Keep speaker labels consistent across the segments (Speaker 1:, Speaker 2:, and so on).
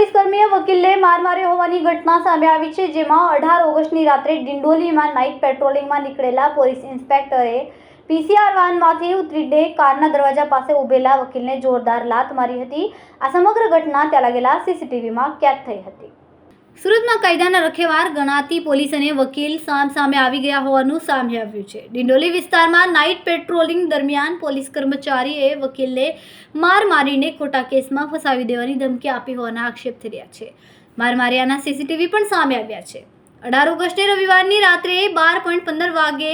Speaker 1: Police કર્મીએ વકીલને માર માર્યો હોવાની ઘટના સામે આવી છે, જેમાં અઢાર ઓગસ્ટની રાત્રે ડિંડોલીમાં નાઇટ પેટ્રોલિંગમાં નીકળેલા પોલીસ ઇન્સ્પેક્ટરે પીસીઆર વાનમાંથી ઉતરીને કારના દરવાજા પાસે ઊભેલા વકીલને જોરદાર લાત મારી હતી. આ સમગ્ર ઘટના ત્યાં લાગેલા સીસીટીવીમાં કેદ થઈ હતી. સુરતમાં કાયદાના રખેવાર ગણાતી પોલીસ અને વકીલ સામ સામે આવી ગયા હોવાનું સામે આવ્યું છે. ડિંડોલી વિસ્તારમાં નાઇટ પેટ્રોલિંગ દરમિયાન પોલીસ કર્મચારીએ વકીલને માર મારીને ખોટા કેસમાં ફસાવી દેવાની ધમકી આપી હોવાના આક્ષેપ થઈ રહ્યા છે. માર માર્યાના સીસીટીવી પણ સામે આવ્યા છે. અઢાર ઓગસ્ટે રવિવારની રાત્રે બાર પોઈન્ટ પંદર વાગે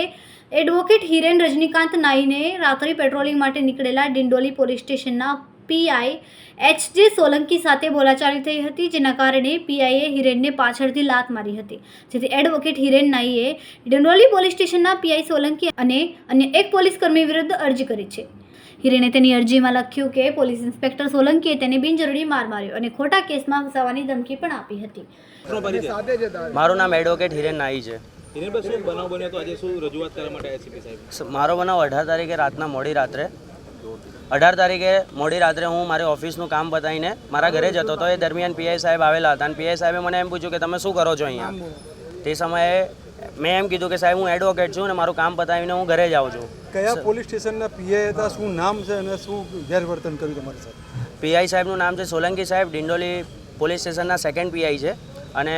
Speaker 1: એડવોકેટ હિરેન રજનીકાંત નાઈને રાત્રિ પેટ્રોલિંગ માટે નીકળેલા ડિંડોલી પોલીસ સ્ટેશનના પીઆઈ એચ જે સોલંકી સાથે બોલાચાલી થઈ હતી જેના કારણે પીઆઈએ હિરેનને પાછળથી લાત મારી હતી. જેથી એડવોકેટ હિરેન નાઈએ ડિંડોલી પોલીસ સ્ટેશનના પીઆઈ સોલંકી અને અન્ય એક પોલીસ કર્મી વિરુદ્ધ અરજી કરી છે. હિરેને તેની અરજીમાં લખ્યું કે પોલીસ ઇન્સ્પેક્ટર સોલંકીએ તેને બિનજરૂરી માર માર્યો અને ખોટા કેસમાં ફસાવાની ધમકી પણ આપી હતી.
Speaker 2: મારું નામ એડવોકેટ હિરેન નાઈ છે.
Speaker 3: હિરેનભાઈ શું બનાવ બન્યો? તો આજે શું રજૂઆત કરવા માટે એસીપી સાહેબ?
Speaker 2: સ- મારો બનાવ અઢાર તારીખે રાતના મોડી રાત્રે અઢાર તારીખે મોડી રાત્રે હું મારી ઓફિસનું કામ પતાવીને મારા ઘરે જતો હતો. એ દરમિયાન પીઆઈ સાહેબ આવેલા હતા અને પીઆઈ સાહેબે મને એમ પૂછ્યું કે તમે શું કરો છો અહીંયા? તે સમયે મેં એમ કીધું કે સાહેબ હું એડવોકેટ છું અને મારું કામ પતાવીને હું ઘરે જાઉં છું.
Speaker 4: કયા પોલીસ સ્ટેશનના પીઆઈ હતા શું નામ છે અને શું ગેરવર્તન કર્યું તમારી સાથે?
Speaker 2: પીઆઈ સાહેબનું નામ છે સોલંકી સાહેબ ડિંડોલી પોલીસ સ્ટેશનના સેકન્ડ પીઆઈ છે. અને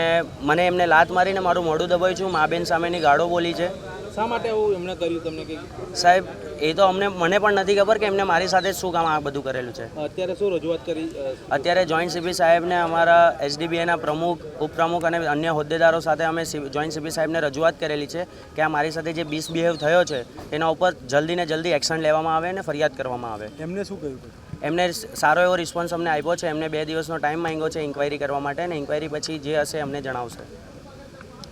Speaker 2: મને એમને લાત મારીને મારું મોઢું દબાવ્યું છું મા બેન સામેની ગાળો બોલી છે.
Speaker 3: શા માટે આવું એમણે કર્યું તમને કે
Speaker 2: સાહેબ એ તો અમને મને પણ નથી ખબર કે એમને મારી સાથે જ શું કામ આ બધું કરેલું છે.
Speaker 3: અત્યારે શું રજૂઆત કરી
Speaker 2: અત્યારે જોઈન્ટ સીપી સાહેબને અમારા એસડીબીઆઈના પ્રમુખ ઉપપ્રમુખ અને અન્ય હોદ્દેદારો સાથે અમે જોઈન્ટ સીપી સાહેબને રજૂઆત કરેલી છે કે આ મારી સાથે જે મિસબિહેવ થયો છે એના ઉપર જલ્દી ને જલ્દી એક્શન લેવામાં આવે અને ફરિયાદ કરવામાં આવે.
Speaker 4: એમને શું કહ્યું
Speaker 2: એમને સારો એવો રિસ્પોન્સ અમને આપ્યો છે એમને બે દિવસનો ટાઈમ માંગ્યો છે ઇન્ક્વાયરી કરવા માટે અને ઇન્ક્વાયરી પછી જે હશે અમને જણાવશે.